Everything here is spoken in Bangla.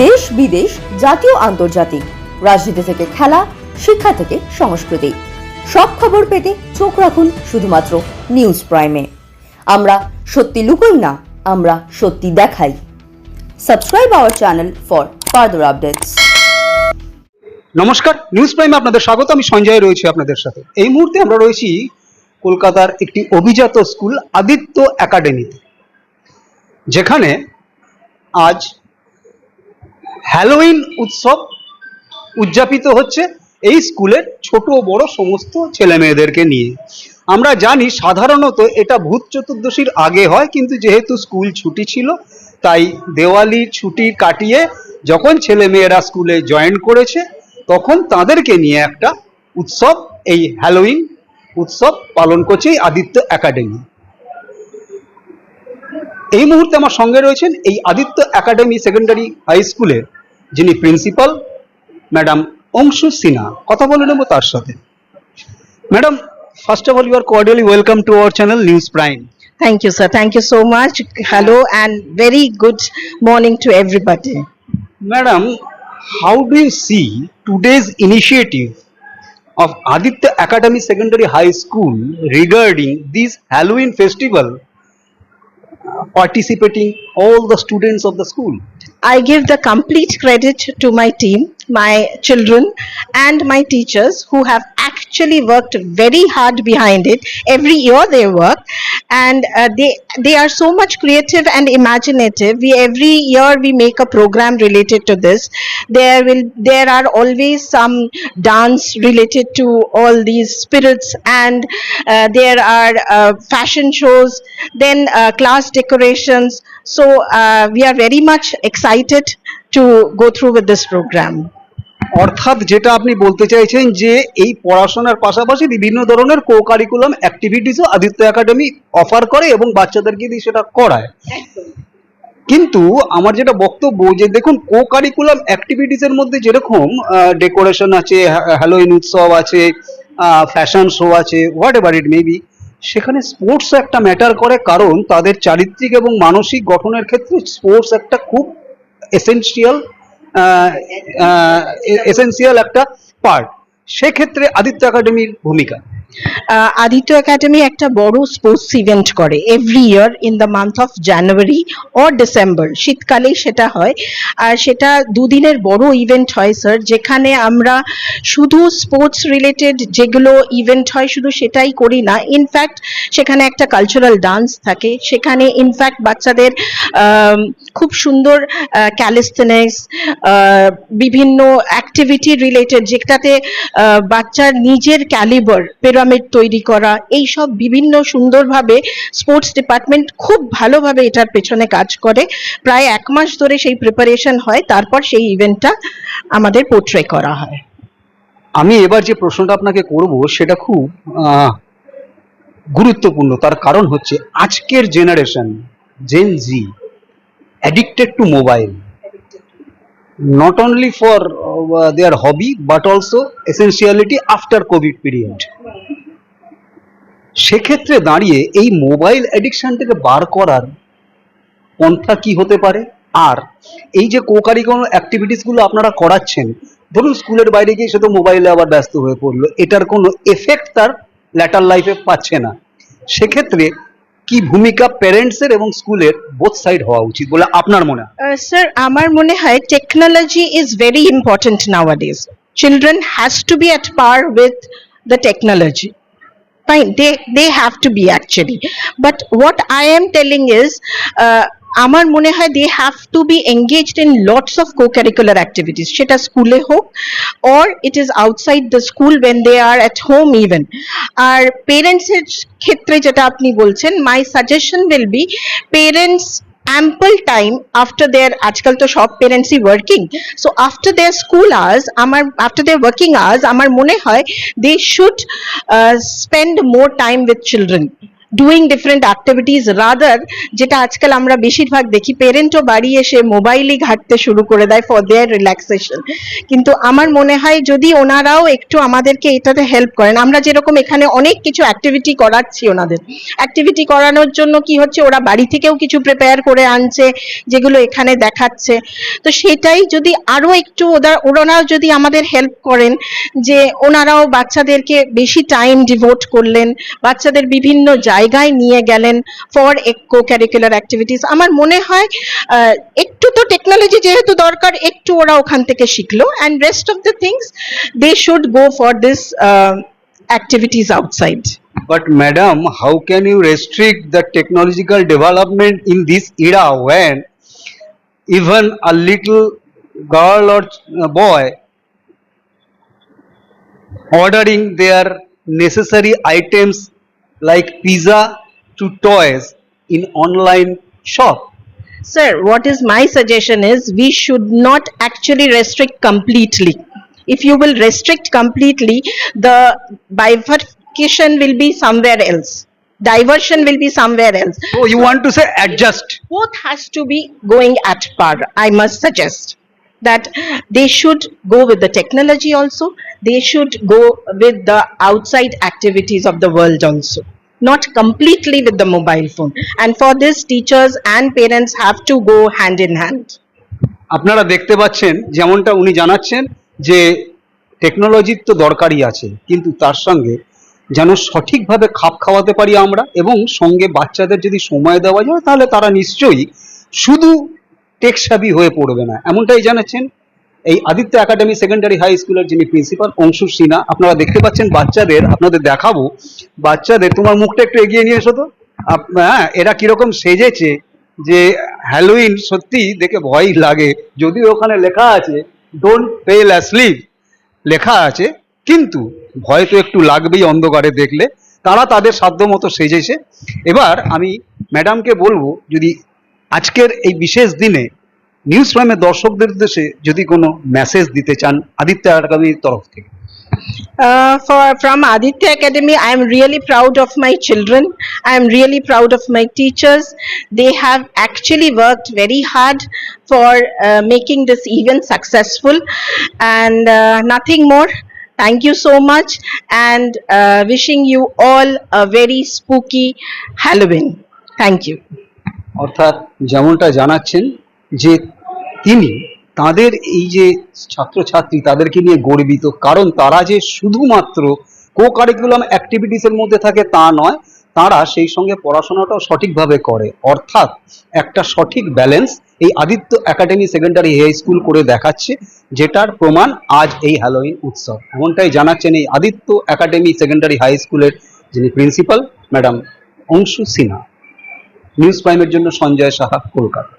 দেশ বিদেশ, জাতীয়, আন্তর্জাতিক, রাজনীতি থেকে খেলা, শিক্ষা থেকে সংস্কৃতি। সব খবর পেতে চোখ রাখুন শুধুমাত্র নিউজ প্রাইমে। আমরা সত্যি লুকোই না, আমরা সত্যি দেখাই। Subscribe our channel for further updates নমস্কার, নিউজ প্রাইমে আপনাদের স্বাগত, আমি সঞ্জয় রয়েছি আপনাদের সাথে। এই মুহূর্তে আমরা রয়েছি কলকাতার একটি অভিজাত স্কুল, আদিত্য একাডেমিতে। যেখানে আজ হ্যালোইন উৎসব উদযাপিত হচ্ছে এই স্কুলের ছোট বড় সমস্ত ছেলে মেয়েদেরকে নিয়ে। আমরা জানি সাধারণত এটা ভূত চতুর্দশীর আগে হয়, কিন্তু যেহেতু স্কুল ছুটি ছিল, তাই দেওয়ালির ছুটি কাটিয়ে যখন ছেলে মেয়েরা স্কুলে জয়েন করেছে, তখন তাদেরকে নিয়ে একটা উৎসব, এই হ্যালোইন উৎসব পালন করছে এই আদিত্য একাডেমি। এই মুহূর্তে আমার সঙ্গে রয়েছেন এই আদিত্য একাডেমি সেকেন্ডারি হাই স্কুলের যিনি প্রিন্সিপাল ম্যাডাম অংশু সিনহা। কথা বলে নেব তার সাথে। Madam first of all you are cordially welcome to our channel news prime thank you sir thank you so much hello and very good morning to everybody madam how do you see today's initiative of Aditya academy secondary high school regarding this Halloween festival participating all the students of the school I give the complete credit to my team, my children, and my teachers who have actually worked very hard behind it. Every year they work, and uh, they they are so much creative and imaginative. We every year we make a program related to this. There will there are always some dance related to all these spirits, and uh, there are uh, fashion shows, then uh, class decorations. So uh, we are very much excited to go through with this program. অর্থাৎ যেটা আপনি বলতে চাইছেন যে এই পড়াশোনার পাশাপাশি বিভিন্ন ধরনের কো কারিকুলাম অ্যাক্টিভিটিসও আদিত্য একাডেমি অফার করে এবং বাচ্চাদেরকে দিয়ে সেটা করায়। কিন্তু আমার যেটা বক্তব্য যে দেখুন কো কারিকুলাম অ্যাক্টিভিটিস এর মধ্যে যেরকম ডেকোরেশন আছে হ্যালোইন উৎসব আছে ফ্যাশন শো আছে হোয়াট এভার ইট মেবি সেখানে স্পোর্টস একটা ম্যাটার করে কারণ তাদের চারিত্রিক এবং মানসিক গঠনের ক্ষেত্রে স্পোর্টস একটা খুব এসেনশিয়াল এসেনশিয়াল একটা পার্ট সেক্ষেত্রে আদিত্য একাডেমির ভূমিকা? আদিত্য একাডেমি একটা বড় স্পোর্টস ইভেন্ট করে every year in the month of January or December শীতকালেই সেটা হয়। আর সেটা দুদিনের বড় ইভেন্ট হয় স্যার যেখানে আমরা শুধু স্পোর্টস রিলেটেড যেগুলো ইভেন্ট হয়, শুধু সেটাই করি না। ইনফ্যাক্ট সেখানে একটা কালচারাল ডান্স থাকে। সেখানে ইনফ্যাক্ট বাচ্চাদের খুব সুন্দর ক্যালিস্থেনিক্স বিভিন্ন অ্যাক্টিভিটি রিলেটেড যেটাতে বাচ্চার নিজের ক্যালিবার পিরামিড তৈরি করা এই সব বিভিন্ন সুন্দরভাবে স্পোর্টস ডিপার্টমেন্ট খুব ভালোভাবে এটার পেছনে কাজ করে। প্রায় এক মাস ধরে সেই প্রিপারেশন হয়, তারপর সেই ইভেন্টটা আমাদের পোর্ট্রে করা হয়। আমি এবার যে প্রশ্নটা আপনাকে করব, সেটা খুব গুরুত্বপূর্ণ। তার কারণ হচ্ছে আজকের generation Gen Z addicted to mobile not only for their hobby but also essentiality after covid period সেক্ষেত্রে দাঁড়িয়ে এই মোবাইল অ্যাডিকশন থেকে বার করার পন্থা কি হতে পারে? আর এই যে কোকারিকুলার অ্যাক্টিভিটিসগুলো আপনারা করাচ্ছেন, ধরুন স্কুলের বাইরে গিয়ে সে তো মোবাইলে আবার ব্যস্ত হয়ে পড়ল, এটার কোনো এফেক্ট তার ল্যাটার লাইফে পাচ্ছে না। সেক্ষেত্রে কি ভূমিকা প্যারেন্টসের এবং স্কুলের বোথ সাইড হওয়া উচিত বলে আপনার মনে হয়? স্যার আমার মনে হয় technology is very important nowadays children has to be at par with the technology fine they they have to be actually. But what i am telling is uh, আমার মনে হয় they have to be engaged in lots of co curricular activities সেটা স্কুলে হোক or it is outside the school when they are at home even আর পেরেন্টসের ক্ষেত্রে যেটা আপনি বলছেন my suggestion will be parents ample time after their, আজকাল তো সব পেরেন্টসই working so after their school hours আমার আফটার দেয়ার ওয়ার্কিং আওয়ার্স আমার মনে হয় they should spend more time with children doing different activities rather যেটা আজকাল আমরা বেশিরভাগ দেখি পেরেন্টও বাড়ি এসে মোবাইলই ঘাঁটতে শুরু করে দেয় ফর দেয়ার রিল্যাক্সেশন কিন্তু আমার মনে হয় যদি ওনারাও একটু আমাদেরকে এটাতে হেল্প করেন, আমরা যেরকম এখানে অনেক কিছু অ্যাক্টিভিটি করাচ্ছি ওনাদের। অ্যাক্টিভিটি করানোর জন্য কি হচ্ছে, ওরা বাড়ি থেকেও কিছু প্রিপেয়ার করে আনছে, যেগুলো এখানে দেখাচ্ছে। তো সেটাই যদি আরও একটু ওরা, ওনারাও যদি আমাদের হেল্প করেন, যে ওনারাও বাচ্চাদেরকে বেশি টাইম ডিভোট করলেন, বাচ্চাদের বিভিন্ন জায়গায় নিয়ে গেলেন ফর কো ক্যারিকুলার অ্যাক্টিভিটিস আমার মনে হয় আহ, একটু তো টেকনোলজি যেহেতু দরকার একটু ওরা ওখান থেকে শিখলো and rest of the things they should go for this activities outside But madam, how can you restrict the technological development in this era when even a little girl or ch- boy ordering their necessary items like pizza to toys in online shop? Sir, what is my suggestion is we should not actually restrict completely. If you will restrict completely, the bifurcation will be somewhere else. Diversion will be somewhere else. So you want to say adjust? Both has to be going at par, I must suggest. That they should go with the technology also, they should go with the outside activities of the world also. Not completely with the mobile phone. And for this, teachers and parents have to go hand in hand. আপনারা দেখতে পাচ্ছেন যেমনটা উনি জানাচ্ছেন যে টেকনোলজির তো দরকারই আছে কিন্তু তার সঙ্গে যেন সঠিকভাবে খাপ খাওয়াতে পারি আমরা এবং সঙ্গে বাচ্চাদের যদি সময় দেওয়া যায় তাহলে তারা নিশ্চয়ই শুধু টেকসাবি হয়ে পড়বে না এমনটাই জানাচ্ছেন এই আদিত্য একাডেমি সেকেন্ডারি হাই স্কুলের যিনি প্রিন্সিপাল অংশু সিনহা, আপনারা দেখতে পাচ্ছেন বাচ্চাদের, আপনাদের দেখাবো। বাচ্চাদের, তোমার মুখটা একটু এগিয়ে নিয়ে এসো তো। হ্যাঁ এরা কীরকম সেজেছে যে হ্যালোইন সত্যি দেখে ভয় লাগে। যদিও ওখানে লেখা আছে ডোন্ট ফেল অ্যাসলিভ লেখা আছে, কিন্তু ভয় তো একটু লাগবেই অন্ধকারে দেখলে। তারা তাদের সাধ্য মতো সেজেছে। এবার আমি ম্যাডামকে বলব, যদি আজকের এই বিশেষ দিনে নিউজ প্রাইমের দর্শকদের উদ্দেশ্যে যদি কোনো মেসেজ দিতে চান আদিত্য একাডেমির তরফ থেকে Uh, for from Aditya Academy, I am really proud of my children. I am really proud of my teachers. They have actually worked very hard for uh, making this event successful, and uh, nothing more. Thank you so much, and uh, wishing you all a very spooky Halloween. Thank you. অর্থাৎ যেমনটা জানাচ্ছেন যে তিনি তাদের এই যে ছাত্রছাত্রী তাদেরকে নিয়ে গর্বিত, কারণ তারা যে শুধুমাত্র কো কারিকুলাম অ্যাক্টিভিটিসের মধ্যে থাকে তা নয়, তারা সেই সঙ্গে পড়াশোনাটাও সঠিকভাবে করে। অর্থাৎ একটা সঠিক ব্যালেন্স এই Aditya academy secondary high school করে দেখাচ্ছে, যেটার প্রমাণ আজ এই হ্যালোইন উৎসব। এমনটাই জানাচ্ছেন এই আদিত্য একাডেমি সেকেন্ডারি হাই স্কুলের যিনি principal madam Anshu Sinha. News প্রাইমের জন্য সঞ্জয় সাহা, কলকাতা।